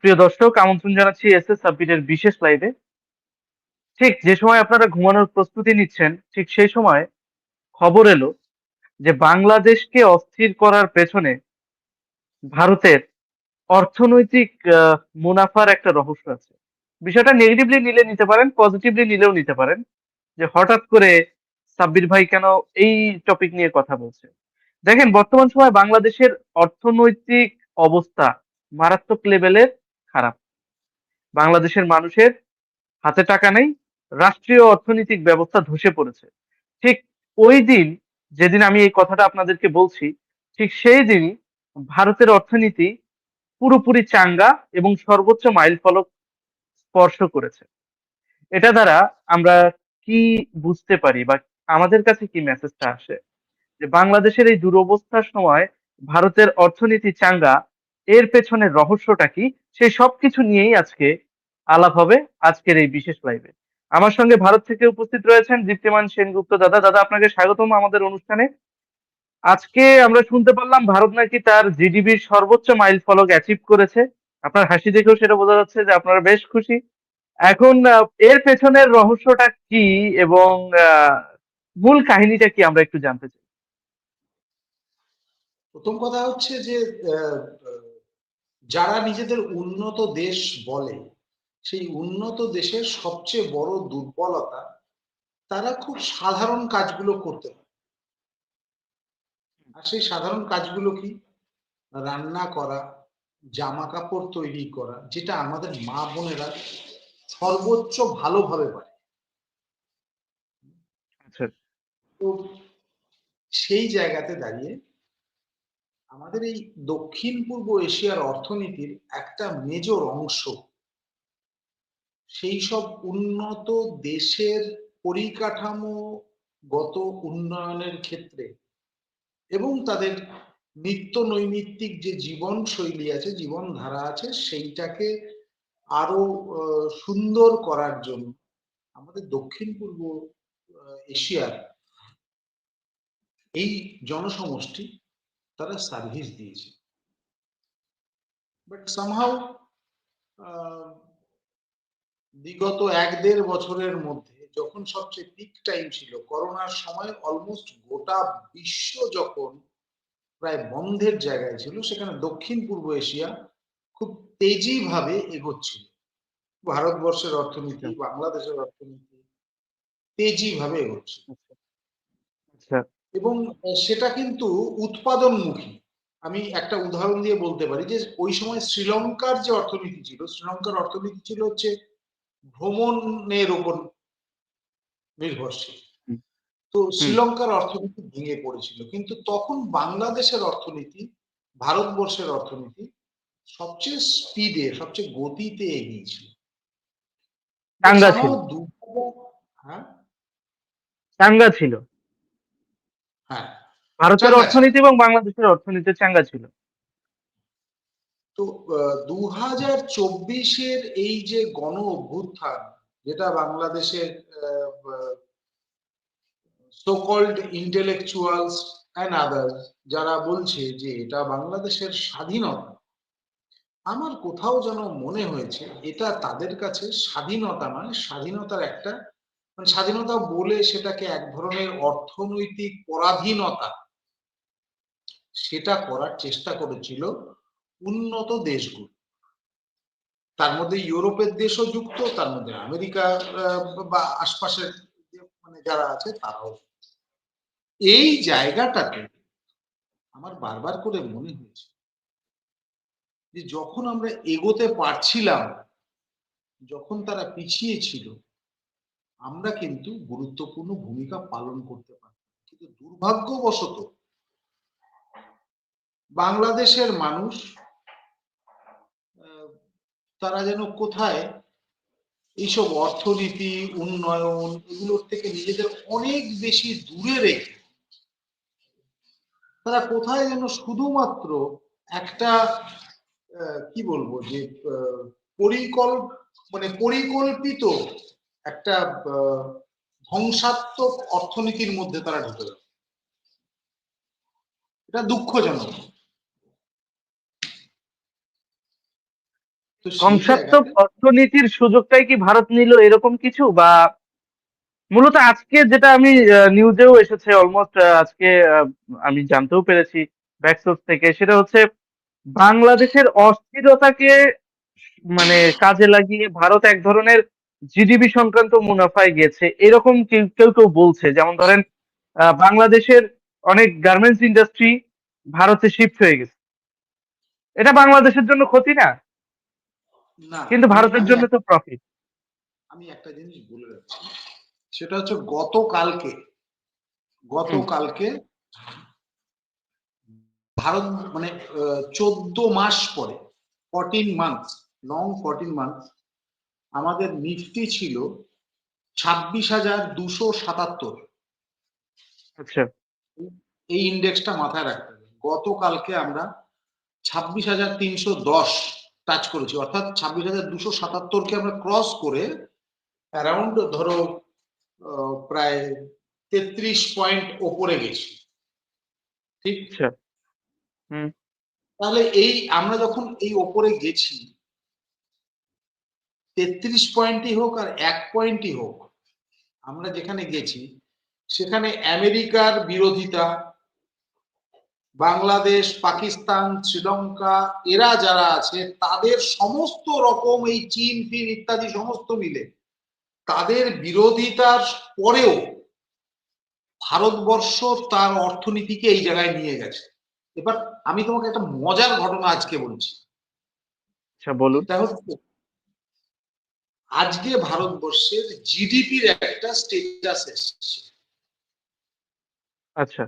প্রিয় দর্শক, আমন্ত্রণ জানাচ্ছি এস এস সাবমিটের বিশেষ লাইভে ঠিক যে সময় আপনারা ঘুমানোর প্রস্তুতি নিচ্ছেন, ঠিক সেই সময় খবর এলো যে বাংলাদেশকে অস্থির করার পেছনে ভারতের অর্থনৈতিক মুনাফার একটা রহস্য আছে। বিষয়টা নেগেটিভলি নিলে নিতে পারেন পজিটিভলি নিলেও নিতে পারেন, যে হঠাৎ করে সাব্বির ভাই কেন এই টপিক নিয়ে কথা বলছে। দেখেন, বর্তমান সময় বাংলাদেশের অর্থনৈতিক অবস্থা মারাত্মক লেভেলের খারাপ। বাংলাদেশের মানুষের হাতে টাকা নেই, রাষ্ট্রীয় অর্থনৈতিক ব্যবস্থা ধসে পড়েছে। ঠিক ওই দিন যেদিন আমি এই কথাটা আপনাদেরকে বলছি, ঠিক সেই দিনই ভারতের অর্থনীতি পুরোপুরি চাঙ্গা এবং সর্বোচ্চ মাইল ফলক স্পর্শ করেছে। এটা দ্বারা আমরা কি বুঝতে পারি বা আমাদের কাছে কি মেসেজটা আসে? যে বাংলাদেশের এই দুরবস্থার সময় ভারতের অর্থনীতি চাঙ্গা এর পেছনের রহস্যটা কি? সেই সবকিছু নিয়েই আজকে আলাপ হবে আজকের এই বিশেষ লাইভে আমার সঙ্গে ভারত থেকে উপস্থিত রয়েছেন দীপ্তিমান সেনগুপ্ত দাদা। দাদা, আপনাকে স্বাগতম আমাদের অনুষ্ঠানে। আজকে আমরা শুনতে পারলাম ভারত নাকি তার জিডিপির সর্বোচ্চ মাইল ফলক অ্যাচিভ করেছে। আপনার হাসি দেখেও সেটা বোঝা যাচ্ছে যে আপনারা বেশ খুশি। এখন এর পেছনের রহস্যটা কি এবং মূল কাহিনীটা কি আমরা একটু জানতে চাই। প্রথম কথা হচ্ছে যে যারা নিজেদের উন্নত দেশ বলে সেই উন্নত দেশের সবচেয়ে বড় দুর্বলতা তারা খুব সাধারণ কাজগুলো করতে পারে। আর সেই সাধারণ কাজগুলো কি? রান্না করা জামা কাপড় তৈরি করা যেটা আমাদের মা বোনেরা সর্বোচ্চ ভালোভাবে পারে। আচ্ছা। তো সেই জায়গাতে দাঁড়িয়ে আমাদের এই দক্ষিণ পূর্ব এশিয়ার অর্থনীতির একটা মেজর অংশ। সেই সব উন্নত দেশের পরিকাঠামোগত উন্নয়নের ক্ষেত্রে এবং তাদের নিত্য নৈমিত্তিক যে জীবন শৈলী আছে, জীবনধারা আছে, সেইটাকে আরও সুন্দর করার জন্য আমাদের দক্ষিণ পূর্ব এশিয়ার এই জনসমষ্টি তারা সার্ভিস দিয়েছে। বাট সামহাউ বিগত এক দেড় বছরের মধ্যে যখন সবচেয়ে পিক টাইম ছিল করোনার সময় অলমোস্ট গোটা বিশ্ব যখন প্রায় বন্ধের জায়গায় ছিল সেখানে দক্ষিণ পূর্ব এশিয়া খুব তেজি ভাবে এগোচ্ছিল। ভারতবর্ষের অর্থনীতি বাংলাদেশের অর্থনীতি তেজি ভাবে এগোচ্ছে আচ্ছা এবং সেটা কিন্তু উৎপাদনমুখী। আমি একটা উদাহরণ দিয়ে বলতে পারি যে ওই সময় শ্রীলঙ্কার যে অর্থনীতি ছিল শ্রীলঙ্কার অর্থনীতি ছিল হচ্ছে ভ্রমণের উপর নির্ভরশীল। তো শ্রীলঙ্কার অর্থনীতি ভেঙে পড়েছিল। কিন্তু তখন বাংলাদেশের অর্থনীতি ভারতবর্ষের অর্থনীতি সবচেয়ে স্পিডে সবচেয়ে গতিতে এগিয়েছিল চাঙ্গা ছিল। হ্যাঁ? চাঙ্গা ছিল। হ্যাঁ ভারতের অর্থনীতি এবং বাংলাদেশের অর্থনীতি চাঙ্গা ছিল। তো দু হাজার চব্বিশের এই যে গণ অভ্যুত্থান যেটা বাংলাদেশের সোকল্ড ইন্টেলেকচুয়ালস অ্যান্ড আদার্স যারা বলছে যে এটা বাংলাদেশের স্বাধীনতা আমার কোথাও যেন মনে হয়েছে এটা তাদের কাছে স্বাধীনতা মানে স্বাধীনতার একটা মানে স্বাধীনতা বলে সেটাকে এক ধরনের অর্থনৈতিক পরাধীনতা সেটা করার চেষ্টা করেছিল উন্নত দেশগুলো। তার মধ্যে ইউরোপের দেশও যুক্ত, তার মধ্যে আমেরিকা বা আশপাশের মানে যারা আছে তারাও। এই জায়গাটাতে আমার বারবার করে মনে হয়েছে যে যখন আমরা এগোতে পারছিলাম, যখন তারা পিছিয়ে ছিল, আমরা কিন্তু গুরুত্বপূর্ণ ভূমিকা পালন করতে পারি কিন্তু দুর্ভাগ্যবশত বাংলাদেশের মানুষ তারা যেন কোথায় এইসব অর্থনীতি, উন্নয়ন এগুলোর থেকে নিজেদের অনেক বেশি দূরে রেখে তারা কোথায় যেন শুধুমাত্র একটা কি বলব যে পরিকল্প মানে পরিকল্পিত একটা ধ্বংসাত্মক অর্থনীতির মধ্যে তারা ঢুকে গেল। এটা দুঃখজনক তো সেই ধ্বংসাত্মক অর্থনীতির সুযোগটাই কি ভারত নিল এরকম কিছু? বা মূলত আজকে যেটা আমি নিউজেও এসেছে অলমোস্ট আজকে আমি জানতেও পেরেছি ব্যাকসোর্স থেকে সেটা হচ্ছে বাংলাদেশের অস্থিরতাকে মানে কাজে লাগিয়ে ভারত এক ধরনের জিডিপি সংক্রান্ত মুনাফায় গেছে এরকম কেউ কেউ কেউ বলছে। যেমন ধরেন আহ, বাংলাদেশের অনেক গার্মেন্টস ইন্ডাস্ট্রি ভারতে শিফট হয়ে গেছে। এটা বাংলাদেশের জন্য ক্ষতি না। কিন্তু ভারতের জন্য তো প্রফিট আমি একটা জিনিস বলে রাখছি সেটা হচ্ছে গতকালকে গতকালকে ভারত মানে চোদ্দ মাস পরে fourteen month long fourteen month আমাদের নিফটি ছিল ছাব্বিশ হাজার দুশো সাতাত্তর। আচ্ছা। এই ইন্ডেক্সটা মাথায় রাখতে হবে। গতকালকে আমরা ছাব্বিশ হাজার তিনশো দশ টাচ করেছি। অর্থাৎ ছাব্বিশ হাজার দুশো সাতাত্তরকে আমরা ক্রস করে অ্যারাউন্ড ধরো প্রায় তেত্রিশ পয়েন্ট ওপরে গেছি। ঠিক? আচ্ছা। তাহলে এই আমরা যখন এই ওপরে গেছি তেত্রিশ পয়েন্টই হোক আর এক পয়েন্টই হোক আমরা যেখানে গেছি সেখানে আমেরিকার বিরোধিতা বাংলাদেশ পাকিস্তান শ্রীলঙ্কা এরা যারা আছে তাদের সমস্ত রকম এই চীন ফিন ইত্যাদি সমস্ত মিলে তাদের বিরোধিতার পরেও ভারতবর্ষ তার অর্থনীতিকে এই জায়গায় নিয়ে গেছে। এবার আমি তোমাকে একটা মজার ঘটনা আজকে বলছি। আচ্ছা বলুন। আজকে ভারতবর্ষের জিডিপির একটা স্টেটাস এসেছে। আচ্ছা।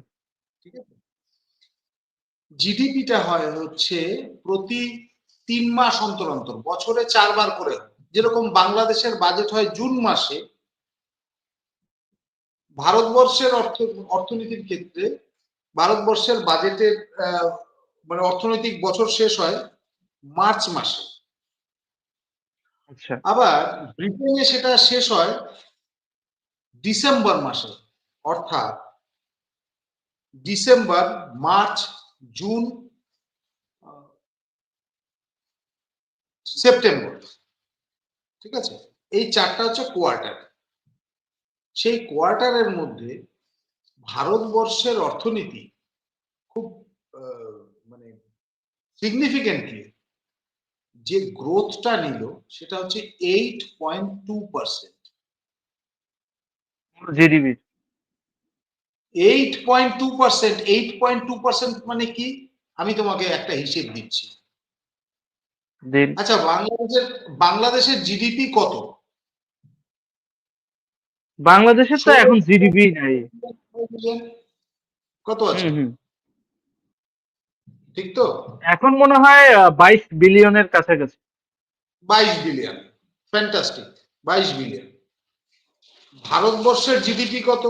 ঠিক আছে? জিডিপিটা হয় হচ্ছে প্রতি তিন মাস অন্তর অন্তর বছরে চারবার করে। যেরকম বাংলাদেশের বাজেট হয় জুন মাসে ভারতবর্ষের অর্থ অর্থনীতির ক্ষেত্রে ভারতবর্ষের বাজেটের মানে অর্থনৈতিক বছর শেষ হয় মার্চ মাসে। আচ্ছা। আবার ব্রিটেনে সেটা শেষ হয় ডিসেম্বর মাসে অর্থাৎ ডিসেম্বর মার্চ জুন সেপ্টেম্বর। ঠিক আছে? এই চারটা হচ্ছে কোয়ার্টার। সেই কোয়ার্টারের মধ্যে ভারতবর্ষের অর্থনীতি খুব মানে সিগনিফিকেন্টলি যে গ্রোথটা নিল সেটা হচ্ছে eight point two percent GDP eight point two percent eight point two percent মানে কি? আমি তোমাকে একটা হিসেব দিচ্ছি। আচ্ছা বাংলাদেশের বাংলাদেশের জিডিপি কত? বাংলাদেশের তো এখন জিডিপি নাই। কত আছে? ঠিক তো? এখন মনে হয় বাইশ বিলিয়নের কাছাকাছি। বাইশ বিলিয়ন। ফ্যান্টাস্টিক বাইশ বিলিয়ন। ভারতবর্ষের জিডিপি কত?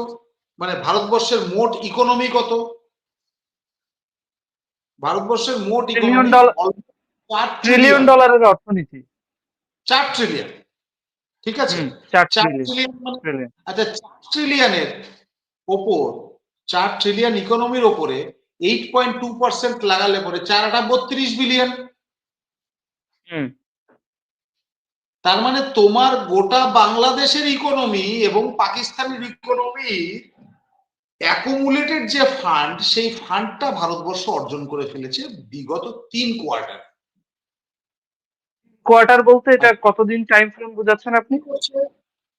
মানে ভারতবর্ষের মোট ইকোনমি কত? ভারতবর্ষের মোট ইকোনমি চার ট্রিলিয়ন ডলারের অর্থনীতি। চার ট্রিলিয়ন ঠিক আছে? চার ট্রিলিয়ন মানে আচ্ছা চার ট্রিলিয়নের ওপর চার ট্রিলিয়ন ইকোনমির ওপরে এইট পয়েন্ট টু পার্সেন্ট লাগালে পরে চার আটা বত্রিশ বিলিয়ন হুম। তার মানে তোমার গোটা বাংলাদেশের ইকোনমি এবং পাকিস্তানের ইকোনমি অ্যাকুমুলেটেড যে ফান্ড সেই ফান্ডটা ভারতবর্ষ অর্জন করে ফেলেছে বিগত তিন কোয়ার্টার কোয়ার্টার বলতে এটা কতদিন টাইম ফ্রেম বোঝাচ্ছেন আপনি?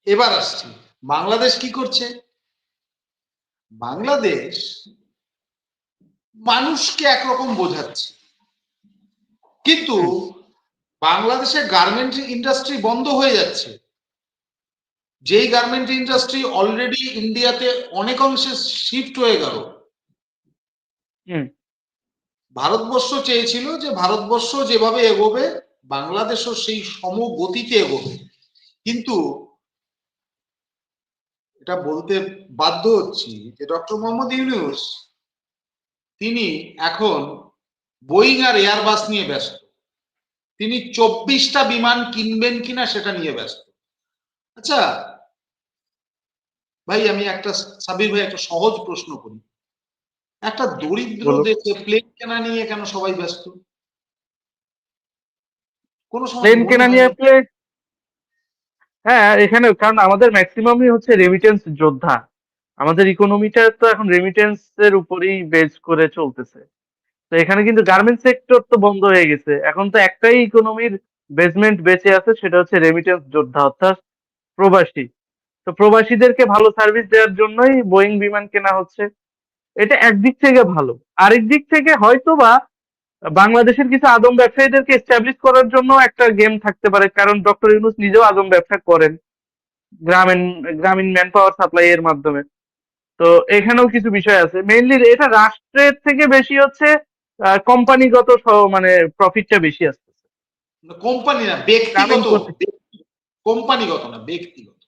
এবার আসছি। বাংলাদেশ কি করছে? বাংলাদেশ মানুষকে একরকম বোঝাচ্ছে। কিন্তু বাংলাদেশে গার্মেন্ট ইন্ডাস্ট্রি বন্ধ হয়ে যাচ্ছে। যেই গার্মেন্ট ইন্ডাস্ট্রি অলরেডি ইন্ডিয়াতে অনেক অংশে শিফট হয়ে গেল। হুম। ভারতবর্ষ চেয়েছিল যে ভারতবর্ষ যেভাবে এগোবে বাংলাদেশও সেই সমগতিতে এগোবে। কিন্তু এটা বলতে বাধ্য হচ্ছি যে ডক্টর মোহাম্মদ ইউনুস তিনি এখন বোয়িং আর এয়ারবাস নিয়ে ব্যস্ত। তিনি চব্বিশটা বিমান কিনবেন কিনা সেটা নিয়ে ব্যস্ত। আচ্ছা ভাই আমি একটা সাবির ভাই একটা সহজ প্রশ্ন করি। একটা দরিদ্র দেশে প্লেন কেনা নিয়ে কেন সবাই ব্যস্ত? কোনো প্লেন কেনা নিয়ে হ্যাঁ এখানে কারণ আমাদের ম্যাক্সিমামই হচ্ছে রেমিটেন্স যোদ্ধা। আমাদের ইকোনমিটা তো এখন রেমিটেন্স এর উপরেই বেজ করে চলতেছে। তো এখানে কিন্তু গার্মেন্ট সেক্টর তো বন্ধ হয়ে গেছে। এখন তো একটাই ইকোনমির বেসমেন্ট বেঁচে আছে, সেটা হচ্ছে রেমিটেন্স যোদ্ধা অর্থাৎ প্রবাসী। তো প্রবাসীদেরকে ভালো সার্ভিস দেওয়ার জন্যই বোয়িং বিমান কেনা হচ্ছে। এটা একদিক থেকে ভালো। আরেক দিক থেকে হয়তো বা বাংলাদেশের কিছু আদম ব্যবসায়ীদেরকে এস্টাবলিশ করার জন্য একটা গেম থাকতে পারে, কারণ ডক্টর ইউনুস নিজেও আদম ব্যবসা করেন গ্রামীণ গ্রামীণ ম্যান পাওয়ার সাপ্লাই এর মাধ্যমে। তো এখানেও কিছু বিষয় আছে। মেইনলি এটা রাষ্ট্রের থেকে বেশি হচ্ছে কোম্পানিগত মানে প্রফিটটা বেশি আসতেছে। কোম্পানি না ব্যক্তিগত। কোম্পানিগত না ব্যক্তিগত।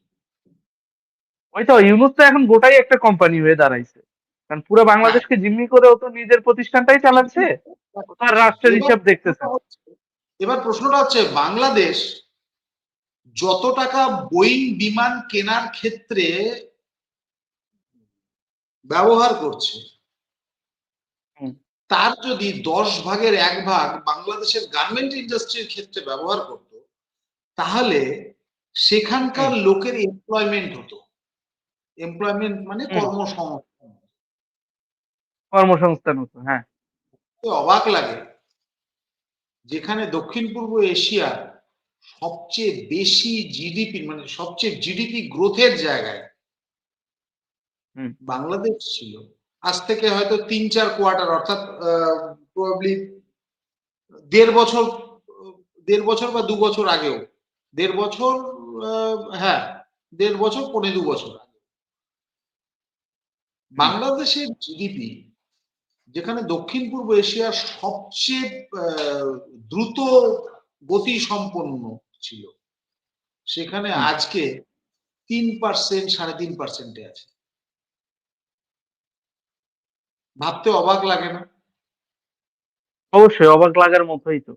ওই তো ইউনুস তো এখন গোটাই একটা কোম্পানি হয়ে দাঁড়াইছে। কারণ পুরো বাংলাদেশকে জিম্মি করেও তো নিজের প্রতিষ্ঠানটাই চালাচ্ছে। ও তার রাষ্ট্রের হিসাব দেখতেছে। এবার প্রশ্নটা হচ্ছে বাংলাদেশ যত টাকা বোয়িং বিমান কেনার ক্ষেত্রে ব্যবহার করছে। তার যদি দশ ভাগের এক ভাগ বাংলাদেশের গার্মেন্ট ইন্ডাস্ট্রির ক্ষেত্রে ব্যবহার করত তাহলে সেখানকার লোকের এমপ্লয়মেন্ট হতো। এমপ্লয়মেন্ট মানে কর্মসংস্থান। কর্মসংস্থান হতো হ্যাঁ। অবাক লাগে যেখানে দক্ষিণ পূর্ব এশিয়া সবচেয়ে বেশি জিডিপি মানে সবচেয়ে জিডিপি গ্রোথের জায়গায়। বাংলাদেশ ছিল আজ থেকে হয়তো তিন চার কোয়ার্টার অর্থাৎ প্রবাবলি দেড় বছর দেড় বছর বা দু বছর আগেও। দেড় বছর হ্যাঁ দেড় বছর পনেরো দু বছর আগে। বাংলাদেশের জিডিপি যেখানে দক্ষিণ পূর্ব এশিয়ার সবচেয়ে আহ, দ্রুত গতি সম্পন্ন ছিল সেখানে আজকে তিন পার্সেন্ট সাড়ে তিন পার্সেন্টে আছে। ভাবতে অবাক লাগে না। অবশ্যই অবাক লাগার মতোই তো।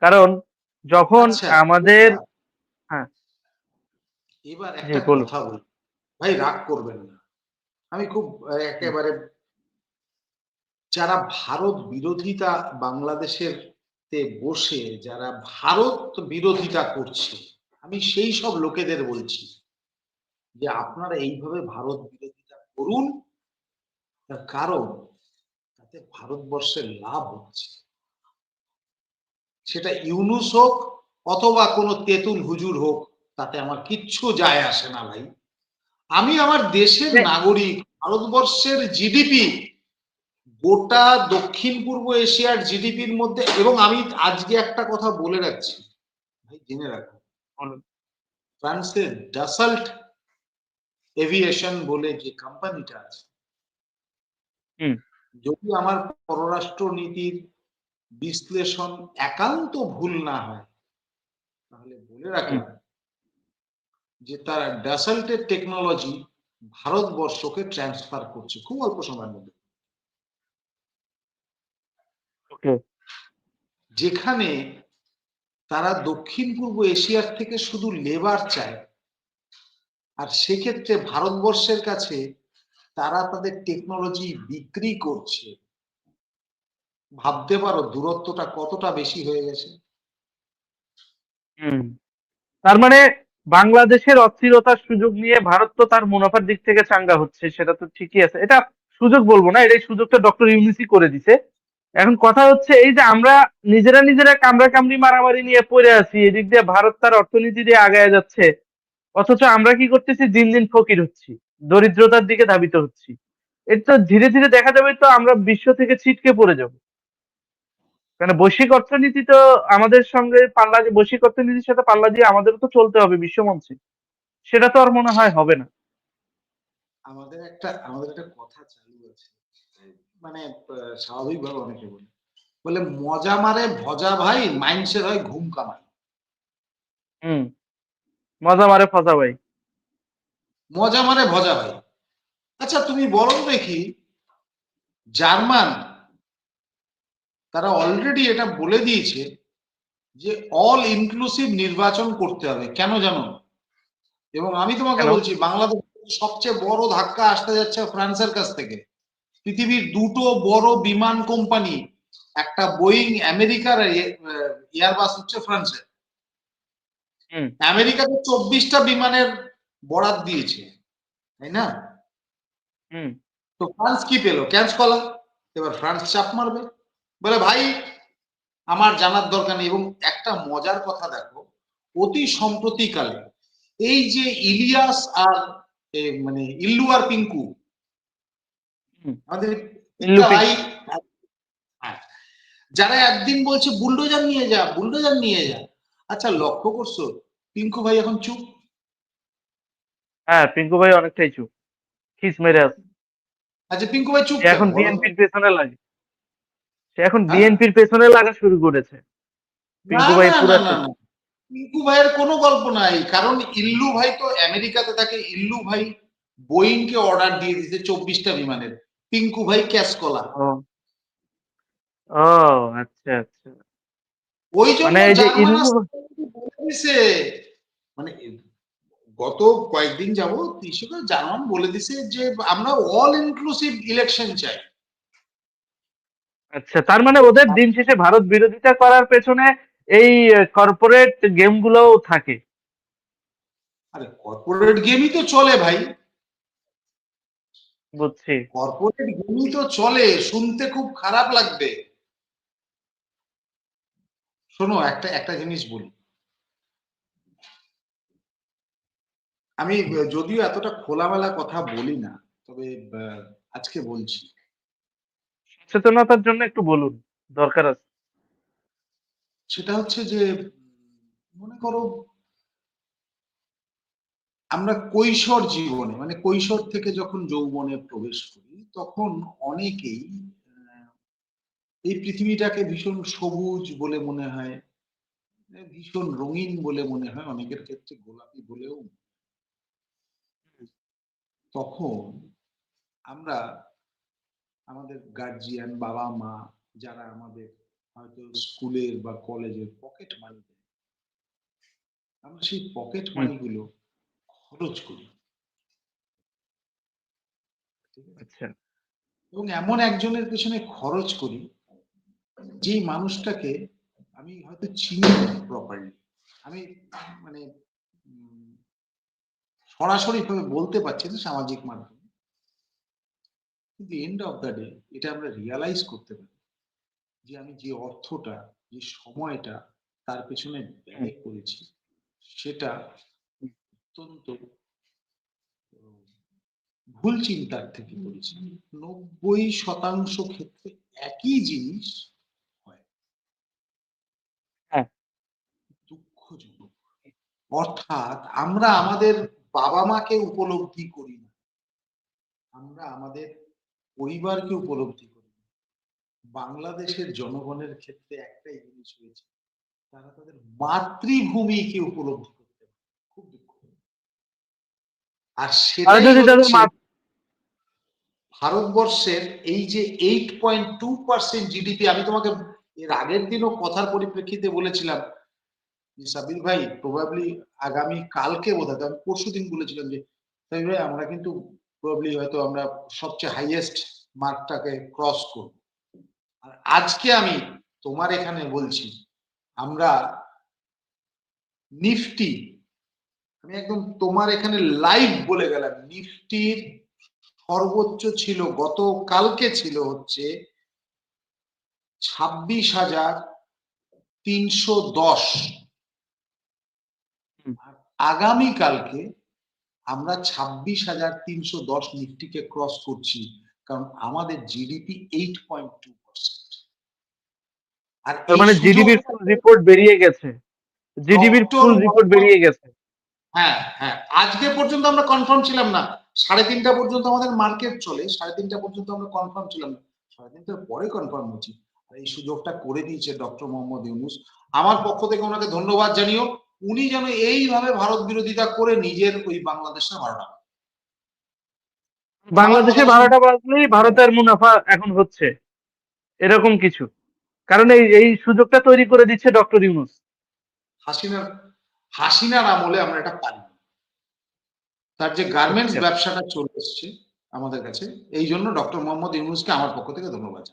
কারণ যখন আচ্ছা, আমাদের হ্যাঁ। এবার একটা কথা বলি। ভাই রাগ করবেন না। আমি খুব একেবারে যারা ভারত বিরোধিতা বাংলাদেশের তে বসে যারা ভারত বিরোধিতা করছে আমি সেই সব লোকেদের বলছি যে আপনারা এইভাবে ভারত বিরোধিতা করুন। তার কারণ তাতে ভারতবর্ষের লাভ হচ্ছে সেটা ইউনুস হোক অথবা কোনো তেঁতুল হুজুর হোক তাতে আমার কিচ্ছু যায় আসে না ভাই আমি আমার দেশের হ্যাঁ। নাগরিক ভারতবর্ষের জিডিপি গোটা দক্ষিণ পূর্ব এশিয়ার জিডিপির মধ্যে এবং আমি আজকে একটা কথা বলে রাখছি ভাই জেনে রাখো। ফ্রান্সের ডাসাল্ট এভিয়েশন বলে যে কোম্পানিটা আছে। যদি আমার পররাষ্ট্র নীতির বিশ্লেষণ একান্ত ভুল না হয় তাহলে বলে রাখলাম যে তার ডাসাল্টের টেকনোলজি ভারতবর্ষকে ট্রান্সফার করছে খুব অল্প সময়ের মধ্যে। যেখানে তারা দক্ষিণ পূর্ব এশিয়ার থেকে শুধু লেবার চায় আর সেক্ষেত্রে ভারতবর্ষের কাছে তারা তাদের টেকনোলজি বিক্রি করছে। ভাবতে পারো দূরত্বটা কতটা বেশি হয়ে গেছে। তার মানে বাংলাদেশের অস্থিরতার সুযোগ নিয়ে ভারত তো তার মুনাফার দিক থেকে চাঙ্গা হচ্ছে, সেটা তো ঠিকই আছে। এটা সুযোগ বলব না, এটাই সুযোগটা ডক্টর ইউনিসি করে দিছে। এখন কথা হচ্ছে এই যে আমরা নিজেরা নিজেরা কামড়া কামড়ি মারামারি নিয়ে পড়ে আছি, এদিক দিয়ে ভারত তার অর্থনীতি দিয়ে আগায় যাচ্ছে, অথচ আমরা কি করতেছি? দিন দিন ফকির হচ্ছি। দরিদ্রতার দিকে ধাবিত হচ্ছি। এটা তো ধীরে ধীরে দেখা যাবে তো আমরা বিশ্ব থেকে ছিটকে পড়ে যাব। কারণ বৈশ্বিক অর্থনীতি তো আমাদের সঙ্গে পাল্লা বৈশ্বিক অর্থনীতির সাথে পাল্লা দিয়ে আমাদেরও তো চলতে হবে বিশ্বমঞ্চে। সেটা তো আর মনে হয় হবে না। আমাদের একটা আমাদের একটা কথা চালু আছে। মানে স্বাভাবিকভাবে অনেকে বলে বলে মজা মারে ভজা ভাই মাইন্ডসেট হয় ঘুম কামাই। হুম। মজা মারে ফজা ভাই। মজা মানে ভজা ভাই। আচ্ছা তুমি তো দেখি জার্মান তারা অলরেডি এটা বলে দিয়েছে যে অল ইনক্লুসিভ নির্বাচন করতে হবে। কেন জানো? এবং আমি তোমাকে বলছি বাংলাদেশ সবচেয়ে বড় ধাক্কা আসতে যাচ্ছে ফ্রান্সের কাছ থেকে। পৃথিবীর দুটো বড় বিমান কোম্পানি একটা বোয়িং আমেরিকার এয়ারবাস হচ্ছে ফ্রান্সের। আমেরিকাতে চব্বিশটা বিমানের বরাদ দিয়েছে তাই না? তো ফ্রান্স কি পেল? ক্যান্স কলা। এবার ফ্রান্স চাপ মারবে। বলে ভাই আমার জানার দরকার নেই। এবং একটা মজার কথা দেখো অতি সম্প্রতিকালে এই যে ইলিয়াস আর মানে ইল্লু আর পিঙ্কু আমাদের ভাই হ্যাঁ, যারা একদিন বলছে বুলডোজার নিয়ে যা বুলডোজার নিয়ে যা। আচ্ছা লক্ষ্য করছ পিঙ্কু ভাই এখন চুপ। হ্যাঁ পিঙ্কু ভাই অনেকটাই চুপ। খিস মেরে আছে। আচ্ছা পিঙ্কু ভাই চুপ এখন বিএনপির পেছনে লাগে। সে এখন? বিএনপির পেছনে লাগা শুরু করেছে। পিঙ্কু ভাই পুরা। পিঙ্কু ভাইয়ের কোনো গল্প নাই। কারণ ইল্লু ভাই তো আমেরিকাতে থাকে। ইল্লু ভাই বোয়িংকে অর্ডার দিয়ে দিতে চব্বিশটা বিমানের। পিঙ্কু ভাই ক্যাশ কলা ও। ও আচ্ছা আচ্ছা। ওই জন্য মানে গত কয়েকদিন যাব কৃষক জার্মান বলে দিছে যে আমরা অল ইনক্লুসিভ ইলেকশন চাই। আচ্ছা তার মানে ওদের দিন শেষে ভারত বিরোধিতা করার পেছনে এই কর্পোরেট গেম গুলোও থাকে। আরে কর্পোরেট গেমই তো চলে ভাই। বুঝছি। কর্পোরেট গেমই তো চলে শুনতে খুব খারাপ লাগবে। শোনো একটা একটা জিনিস বলি। আমি যদিও এতটা খোলামেলা কথা বলি না তবে আজকে বলছি। সচেতনতার জন্য একটু বলুন দরকার আছে। সেটা হচ্ছে যে মনে করো আমরা কৈশোর জীবনে মানে কৈশোর থেকে যখন যৌবনে প্রবেশ করি তখন অনেকেই এই পৃথিবীটাকে ভীষণ সবুজ বলে মনে হয় ভীষণ রঙিন বলে মনে হয় অনেকের ক্ষেত্রে গোলাপি বলেও তখন আমরা আমাদের গার্জিয়ান বাবা মা যারা আমাদের হয়তো স্কুলের বা কলেজের পকেট মানি দেয় আমরা সেই পকেট হুম। মানিগুলো খরচ করি? আচ্ছা এবং এমন একজনের পেছনে খরচ করি যে মানুষটাকে আমি হয়তো চিনি প্রপারলি আমি মানে সরাসরি ভাবে বলতে পারছি না সামাজিক মাধ্যমে। কিন্তু এন্ড অফ দ্য ডে এটা আমরা রিয়ালাইজ করতে পারি যে আমি যে অর্থটা যে সময়টা তার পেছনে ব্যয় করেছি সেটা অত্যন্ত ভুল চিন্তার থেকে করেছি। নব্বই শতাংশ ক্ষেত্রে একই জিনিস হয়। হ্যাঁ। দুঃখজনক। অর্থাৎ আমরা আমাদের বাবা মাকে উপলব্ধি করি না। আমরা আমাদের পরিবারকে উপলব্ধি করি না। বাংলাদেশের জনগণের ক্ষেত্রে একটাই জিনিস হয়েছে তারা তাদের মাতৃভূমিকে উপলব্ধি করতে খুব দুঃখ। আর মা- ভারতবর্ষের এই যে eight point two percent GDP আমি তোমাকে এর আগের দিনও কথার পরিপ্রেক্ষিতে বলেছিলাম সাবির ভাই প্রবাবলি আগামী কালকে বোধ হয় আমি পরশু দিন বলেছিলাম যে সাবির ভাই, আমরা কিন্তু প্রবাবলি হয়তো আমরা সবচেয়ে হাইয়েস্ট মার্কটাকে ক্রস করব। আর আজকে আমি তোমার এখানে বলছি, আমরা নিফটি, আমি একদম তোমার এখানে লাইভ বলে গেলাম, নিফটির সর্বোচ্চ ছিল গত কালকে ছিল হচ্ছে ছাব্বিশ হাজার তিনশো দশ। হুম। আগামী কালকে আমরা ছাব্বিশ হাজার তিনশো দশ নিফটিকে ক্রস করছি কারণ আমাদের GDP eight point two percent আর মানে জিডিপির রিপোর্ট বেরিয়ে গেছে। জিডিপির ফুল রিপোর্ট বেরিয়ে গেছে। হ্যাঁ হ্যাঁ আজকে পর্যন্ত আমরা কনফার্ম ছিলাম না। সাড়ে তিনটা পর্যন্ত আমাদের মার্কেট চলে সাড়ে তিনটা পর্যন্ত আমরা কনফার্ম ছিলাম না। সাড়ে তিনটার পরে কনফার্ম হচ্ছি। আর এই সুযোগটা করে দিয়েছে ডক্টর মোহাম্মদ ইউনুস। আমার পক্ষ থেকে ওনাকে ধন্যবাদ জানিও। উনি যেন এইভাবে ভারত বিরোধিতা করে নিজের ওই বাংলাদেশের ভাড়া বাংলাদেশে বারোটা বাজলেই ভারতের মুনাফা এখন হচ্ছে এরকম কিছু কারণ এই এই সুযোগটা তৈরি করে দিচ্ছে ডক্টর ইউনুস হাসিনার হাসিনার আমলে আমরা এটা পারি না। তার যে গার্মেন্টস আচ্ছা। ব্যবসাটা চলে এসছে আমাদের কাছে এই জন্য ডক্টর মোহাম্মদ ইউনুসকে আমার পক্ষ থেকে ধন্যবাদ।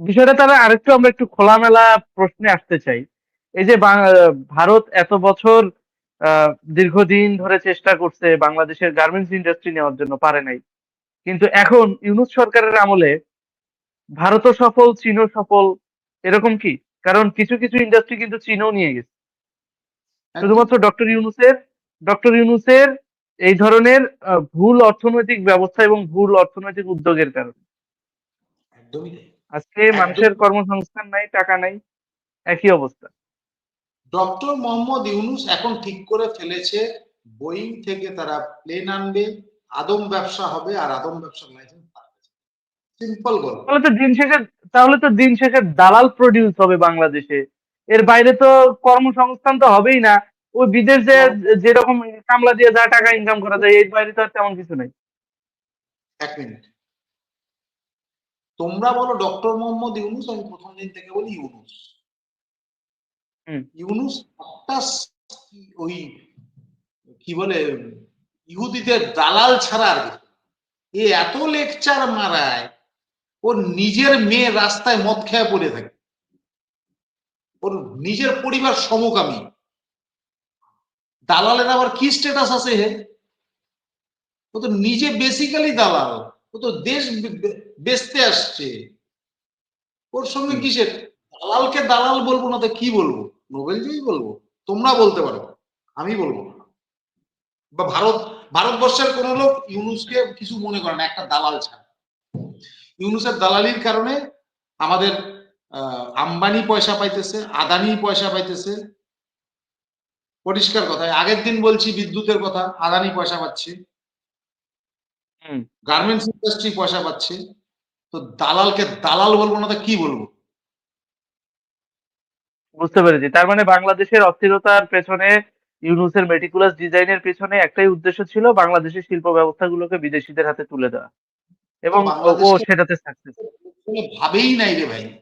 বিষয়টা তাহলে আরেকটু আমরা একটু খোলামেলা প্রশ্নে আসতে চাই। এই যে ভারত এত বছর দীর্ঘদিন ধরে চেষ্টা করছে বাংলাদেশের গার্মেন্টস ইন্ডাস্ট্রি নেওয়ার জন্য পারে নাই। কিন্তু এখন ইউনুস সরকারের আমলে ভারতও সফল চীনও সফল এরকম কি? কারণ কিছু কিছু ইন্ডাস্ট্রি কিন্তু চীনও নিয়ে গেছে। শুধুমাত্র ডক্টর ইউনুসের ডক্টর ইউনুসের এই ধরনের ভুল অর্থনৈতিক ব্যবস্থা এবং ভুল অর্থনৈতিক উদ্যোগের কারণে। একদমই আজকে মানুষের কর্মসংস্থান নাই টাকা নাই একই অবস্থা। ডক্টর মোহাম্মদ ইউনুস এখন ঠিক করে ফেলেছে বোয়িং থেকে তারা প্লেন আনবে আদম ব্যবসা হবে আর আদম ব্যবসার লাইসেন্স সিম্পল গল্প। তাহলে তো দিন শেষে তাহলে তো দিন শেষে দালাল প্রডিউস হবে বাংলাদেশে। এর বাইরে তো কর্মসংস্থান তো হবেই না। ওই বিদেশ যে যেরকম কামলা দিয়ে যা টাকা ইনকাম করা যায় এর বাইরে তো আর তেমন কিছু নেই। এক মিনিট তোমরা বলো ডক্টর মোহাম্মদ ইউনুস আমি প্রথম দিন থেকে বলি ইউনুস। ইউনুস একটা কি- ওই কি বলে ইহুদিদের দালাল ছাড়া আর এ এত লেকচার মারায় ওর নিজের মেয়ে রাস্তায় মদ খেয়ে পড়ে থাকে। ওর নিজের পরিবার সমকামী। দালালের আবার কি স্ট্যাটাস আছে হে? ও তো নিজে বেসিক্যালি দালাল। ও তো দেশ বেচতে আসছে। ওর সঙ্গে কিসের? দালালকে দালাল বলব না তো কি বলব? নোবেলজয়ী বলব? তোমরা বলতে পারো। আমি বলব না। বা ভারত ভারতবর্ষের কোন লোক ইউনুসকে কিছু মনে করে না একটা দালাল ছাড়া। ইউনুসের দালালির কারণে আমাদের আহ, আম্বানি পয়সা পাইতেছে আদানি পয়সা পাইতেছে। পরিষ্কার কথা আগের দিন বলছি বিদ্যুতের কথা আদানি পয়সা পাচ্ছে। গার্মেন্টস ইন্ডাস্ট্রি পয়সা পাচ্ছে। তো দালালকে দালাল বলব না তো কি বলব? বুঝতে পেরেছি। তার মানে বাংলাদেশের অস্থিরতার পেছনে ইউনুসের মেটিকুলাস ডিজাইনের পেছনে একটাই উদ্দেশ্য ছিল বাংলাদেশের শিল্প ব্যবস্থাগুলোকে বিদেশিদের হাতে তুলে দেওয়া। এবং ও- সেটাতে সাকসেস ভাবেই নাই রে ভাই।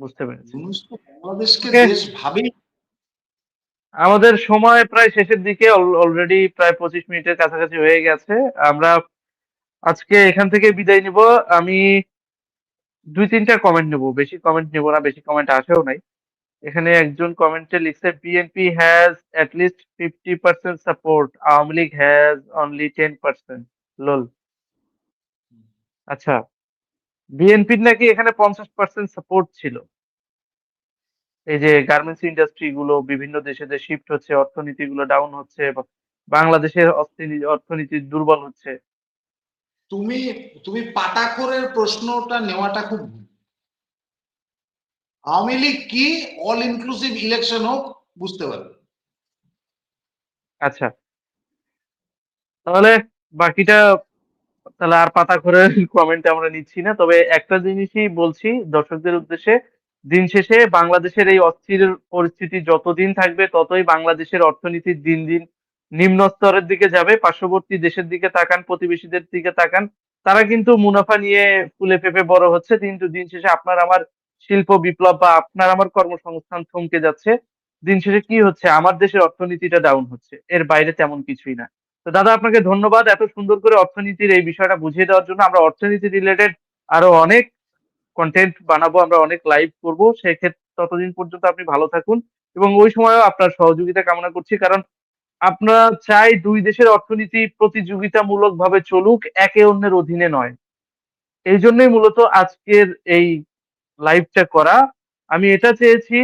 বুঝতে পেরেছি। বাংলাদেশকে. দেশ ভাবেই আমাদের সময় প্রায় শেষের দিকে অলরেডি প্রায় পঁচিশ মিনিটের কাছাকাছি হয়ে গেছে। আমরা আজকে এখান থেকে বিদায় নিব। আমি দুই তিনটা কমেন্ট নেব। বেশি কমেন্ট নেব না, বেশি কমেন্ট আসেও নাই। এখানে একজন কমেন্টে লিখছে BNP has at least fifty percent support Awami League has only ten percent lol আচ্ছা বিএনপির নাকি এখানে পঞ্চাশ পার্সেন্ট সাপোর্ট ছিল? এই যে গার্মেন্টস ইন্ডাস্ট্রি গুলো বিভিন্ন দেশে যে শিফট হচ্ছে অর্থনীতি গুলো ডাউন হচ্ছে বাংলাদেশের অর্থনীতি দুর্বল হচ্ছে। তুমি তুমি পাটাকরের প্রশ্নটা নেওয়াটা খুব। আওয়ামী লীগ কি অল ইনক্লুসিভ ইলেকশন হোক বুঝতে পারবে। আচ্ছা। তাহলে বাকিটা তাহলে আর পাতা করে কমেন্ট আমরা নিচ্ছি না তবে একটা জিনিসই বলছি দর্শকদের উদ্দেশ্যে দিন শেষে বাংলাদেশের এই অস্থির পরিস্থিতি যতদিন থাকবে, ততই বাংলাদেশের অর্থনীতি দিন দিন নিম্ন স্তরের দিকে যাবে। পার্শ্ববর্তী দেশের দিকে তাকান, প্রতিবেশীদের দিকে তাকান, তারা কিন্তু মুনাফা নিয়ে ফুলে ফেপে বড় হচ্ছে। কিন্তু দিন শেষে আপনার আমার শিল্প বিপ্লব বা আপনার আমার কর্মসংস্থান থমকে যাচ্ছে। দিন শেষে কি হচ্ছে? আমার দেশের অর্থনীতিটা ডাউন হচ্ছে। এর বাইরে তেমন কিছুই না। তো দাদা, আপনাকে ধন্যবাদ এত সুন্দর করে অর্থনীতির এই বিষয়টা বুঝিয়ে দেওয়ার জন্য। আমরা অর্থনীতি রিলেটেড আরও অনেক কন্টেন্ট বানাবো, আমরা অনেক লাইভ করব, সেক্ষেত্রে ততদিন পর্যন্ত আপনি ভালো থাকুন এবং ওই সময়ও আপনার সহযোগিতা কামনা করছি। কারণ আমরা চাই দুই দেশের অর্থনীতি প্রতিযোগিতামূলক ভাবে চলুক, একে অন্যের অধীনে নয়। এই জন্যই মূলত আজকের এই লাইভটা করা। আমি এটা চেয়েছি,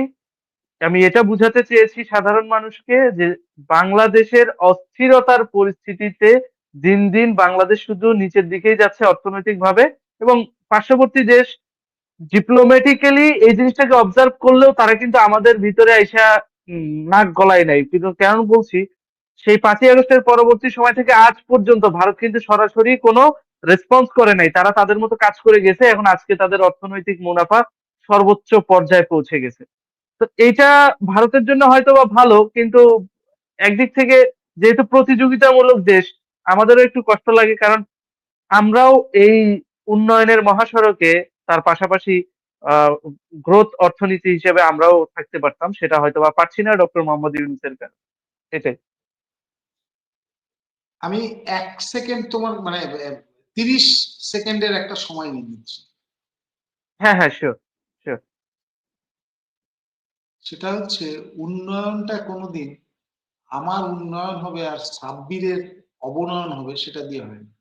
আমি এটা বুঝাতে চেয়েছি সাধারণ মানুষকে যে বাংলাদেশের অস্থিরতার পরিস্থিতিতে দিন দিন বাংলাদেশ শুধু নিচের দিকেই যাচ্ছে অর্থনৈতিকভাবে এবং পার্শ্ববর্তী দেশ ডিপ্লোম্যাটিক্যালি এই জিনিসটাকে অবজার্ভ করলেও তারা কিন্তু আমাদের ভিতরে আইসা নাক গলায় নাই। কিন্তু কেন বলছি, সেই পাঁচই আগস্টের পরবর্তী সময় থেকে আজ পর্যন্ত ভারত কিন্তু সরাসরি কোনো রেসপন্স করে নাই। তারা তাদের মতো কাজ করে গেছে, এখন আজকে তাদের অর্থনৈতিক মুনাফা সর্বোচ্চ পর্যায়ে পৌঁছে গেছে। তো এটা ভারতের জন্য হয়তো বা ভালো, কিন্তু একদিক থেকে যেহেতু প্রতিযোগিতামূলক দেশ, আমাদেরও একটু কষ্ট লাগে, কারণ আমরাও এই উন্নয়নের মহাসড়কে তার পাশাপাশি গ্রোথ অর্থনীতি হিসেবে আমরাও থাকতে পারতাম সেটা হয়তো বা পারছি না ডক্টর মোহাম্মদ ইউনুসের কারণে। এটাই। আমি এক সেকেন্ড তোমার মানে তিরিশ সেকেন্ডের একটা সময় নিয়ে নিচ্ছি। হ্যাঁ হ্যাঁ শিওর সেটা হচ্ছে উন্নয়নটা কোনোদিন আমার উন্নয়ন হবে আর সাব্বিরের অবনয়ন হবে সেটা দিয়ে হয় না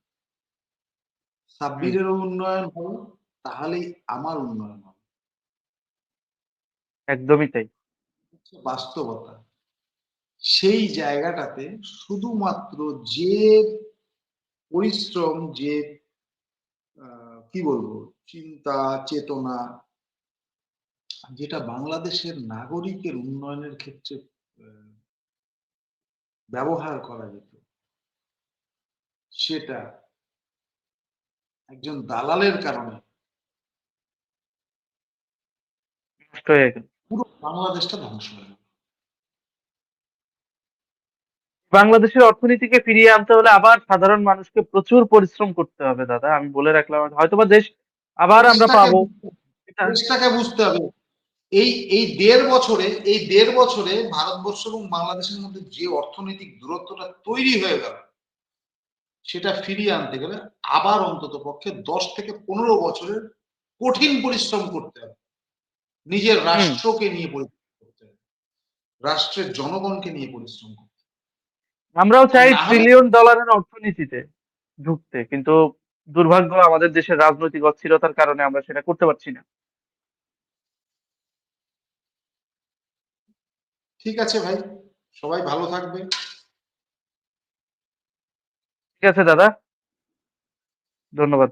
সাব্বিরেরও উন্নয়ন হবে তাহলেই আমার উন্নয়ন হবে। একদমই তাই। বাস্তবতা। সেই জায়গাটাতে শুধুমাত্র যে পরিশ্রম যে কি বলব চিন্তা চেতনা যেটা বাংলাদেশের নাগরিকের উন্নয়নের ক্ষেত্রে ব্যবহার করা যেত সেটা একজন দালালের কারণে নষ্ট হয়ে গেল। পুরো বাংলাদেশটা ধ্বংস হয়ে গেল। বাংলাদেশের অর্থনীতিকে ফিরিয়ে আনতে হলে আবার সাধারণ মানুষকে প্রচুর পরিশ্রম করতে হবে দাদা। আমি বলে রাখলাম হয়তোবা দেশ আবার আমরা পাবো। দেশটাকে বুঝতে হবে। এই এই দেড় বছরে এই দেড় বছরে ভারতবর্ষ এবং বাংলাদেশের মধ্যে যে অর্থনৈতিক দূরত্বটা তৈরি হয়ে গেল সেটা ফিরিয়ে আনতে গেলে আবার অন্তত পক্ষে দশ থেকে পনেরো বছরের কঠিন পরিশ্রম করতে হবে। নিজের রাষ্ট্রকে নিয়ে পরিশ্রম করতে হবে। রাষ্ট্রের জনগণকে নিয়ে পরিশ্রম করতে আমরাও চাই ট্রিলিয়ন ডলারের অর্থনীতিতে ঢুকতে কিন্তু দুর্ভাগ্য আমাদের দেশের রাজনৈতিক অস্থিরতার কারণে আমরা সেটা করতে পারছি না। ঠিক আছে ভাই সবাই ভালো থাকবে ঠিক আছে দাদা। ধন্যবাদ।